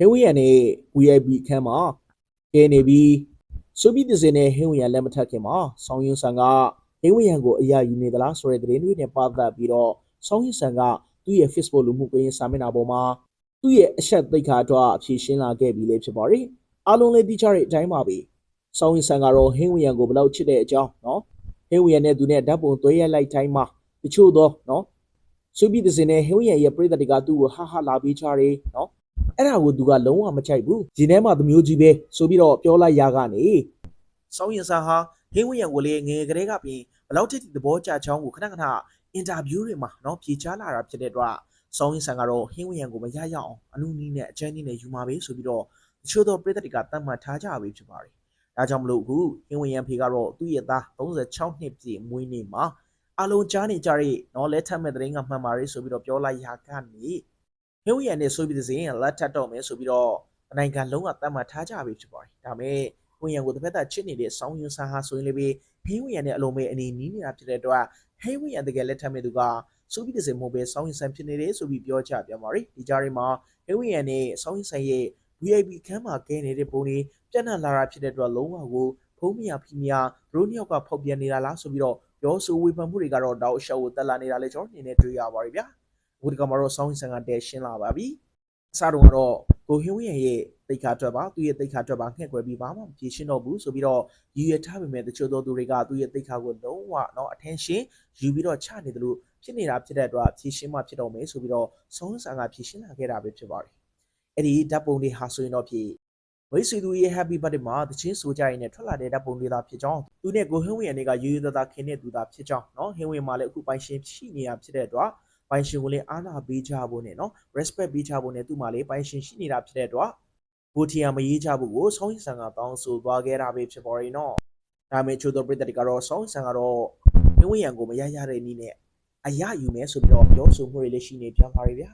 ဟင်းဝင်းရံနဲ့ VIP အခန်းမှာကဲနေပြီးဆိုပြီးတစင်နဲ့ဟင်းဝင်းရံလက်မထပ်ခင်မှာဆောင်းရင်ဆန်ကဟင်းဝင်းရံကိုအရာယူနေသလားဆိုတဲ့သတင်းတွေနဲ့ပတ်သက်ပြီးတော့ဆောင်းရင်ဆန်ကသူ့ရဲ့ Facebook လူမှုကွန်ရက်စာမျက်နှာပေါ်မှာသူ့ရဲ့အချက်သိက္ခာအတွက်အဖြေရှင်းလာခဲ့ပြီလေဖြစ်ပါတယ်အားလုံးလည်းသိကြတဲ့အတိုင်းပါပဲဆောင်းရင်ဆန်ကတော့ဟင်းဝင်းရံကိုဘယ်လောက်ချစ်တဲ့အကြောင်းနော်ဟင်းဝင်းရံနဲ့သူနဲ့ဓာတ်ပုံသွဲရိုက်လိုက်တိုင်းမှာတချို့တော့နော်ဆိုပြီးတဲ့စင်နဲ့ဟင်းဝရရဲ့ပြိတ္တတွေကသူ့ကိုဟာဟာလာပြီးချတယ်နော် အဲ့ဒါကိုသူကလုံးဝမချိုက်ဘူးဒီထဲမှာသမျိုးကြီးပဲဆိုပြီးတော့ပြောလိုက်ရကနေစောင်းရင်စာဟာဟင်းဝရကိုလေငယ်ကလေးကပြင်ဘလောက်တိတိသဘောကျချောင်းကိုခဏခဏအင်တာဗျူးတွေမှာနော်ဖြေချလာတာဖြစ်တဲ့အတွက်စောင်းရင်ဆန်ကတော့ဟင်းဝရကိုမရရအောင်အနုနီးနဲ့အချမ်းနီးနဲ့ယူมาပဲဆိုပြီးတော့တချို့သောပြိတ္တတွေကတတ်မှတ်ထားကြပြီဖြစ်ပါတယ်ဒါကြောင့်မလို့အခုဟင်းဝရဖေကတော့သူ့ရဲ့သား36နှစ်ပြည့်မွေးနေ့မှာအလုံးကြားနေကြတဲ့နော်လက်ထပ်မဲ့တဲ့ရင်ကမှန်ပါတယ်ဆိုပြီးတော့ပြောလိုက်ရကနေ ဟင်းဝရံနဲ့ဆိုပြီးတဲ့စဉ်လက်ထပ်တော့မယ်ဆိုပြီးတော့နိုင်ငံလုံးကတတ်မှတ်ထားကြပြီဖြစ်ပါတယ်ဒါမဲ့ဟင်းဝရံကိုတစ်ဖက်သက်ချစ်နေတဲ့ဆောင်းယွန်းဆာဟာဆိုရင်လည်းပဲဟင်းဝရံနဲ့အလုံးမဲ့အနေနီးနေတာဖြစ်တဲ့အတွက်ဟင်းဝရံတကယ်လက်ထပ်မဲ့သူကဆိုပြီးတဲ့စဉ်မဟုတ်ပဲဆောင်းယွန်းဆန်ဖြစ်နေတယ်ဆိုပြီးပြောချပြန်ပါတယ်ဒီကြားထဲမှာဟင်းဝရံနဲ့ဆောင်းယွန်းဆန်ရဲ့ VIP ခန်းမှာကဲနေတဲ့ပုံတွေပြန့်နှံ့လာတာဖြစ်တဲ့အတွက်လုံးဝကိုဖုံးမရဖီမရရိုးနှစ်ယောက်ကဖောက်ပြန်နေတာလားဆိုပြီးတော့ပြောဆိုဝေဖန်မှုတွေကတော့တောက်အရှောက်ကိုတက်လာနေတာလေကျွန်တော်အနေနဲ့တွေ့ရပါတယ်ဗျာ အခုဒီကမှာတော့ဆောင်းဆန်ကတဲရှင်းလာပါပြီအစတော့ကတော့ကိုဟင်းဝင်းရဲ့တိတ်ခါထွက်ပါသူ့ရဲ့တိတ်ခါထွက်ပါငှက်ွယ်ပြီးဘာမှမဖြေရှင်းတော့ဘူးဆိုပြီးတော့ရည်ရထားပေမဲ့တချို့သောသူတွေကသူ့ရဲ့တိတ်ခါကိုလုံးဝတော့ attention ယူပြီးတော့ချနေတယ်လို့ဖြစ်နေတာဖြစ်တဲ့အတွက်ဖြေရှင်းမှဖြစ်တော့မယ်ဆိုပြီးတော့ဆောင်းဆန်ကဖြေရှင်းလာခဲ့တာပဲဖြစ်ပါတယ်အဲ့ဒီဓာတ်ပုံတွေဟာဆိုရင်တော့ဖြေ ဝိဆွေသူရဲ့ happy birthday မှာတချင်းဆိုကြရင်လည်းထွက်လာတဲ့ဓာတ်ပုံတွေသာဖြစ်ကြောင်းသူနဲ့ကိုဟင်းဝင်းရနေကရိုးရိုးသားသားခင်တဲ့သူသာဖြစ်ကြောင်းเนาะဟင်းဝင်းမှာလည်းအခုပိုင်ရှင်ရှိနေတာဖြစ်တဲ့အတွက် ပိုင်ရှင်ကိုလည်းအားနာပေးကြဖို့နဲ့နော် respect ပေးကြဖို့နဲ့သူ့မှာလည်းပိုင်ရှင်ရှိနေတာဖြစ်တဲ့အတွက်ဘူတီယာမရေးကြဖို့ကိုဆောင်းရင်ဆန်ကတောင်းဆိုသွားခဲ့တာပဲဖြစ်ပေါ်ရင်နော်ဒါပေမဲ့ချိုတော်ပြည်သက်တွေကတော့ဆောင်းရင်ဆန်ကတော့နေဝရန်ကိုမရရတဲ့နည်းနဲ့အရယူမယ်ဆိုပြီးတော့ပြောဆိုမှုတွေလည်းရှိနေပြန်ပါရဲ့ဗျာ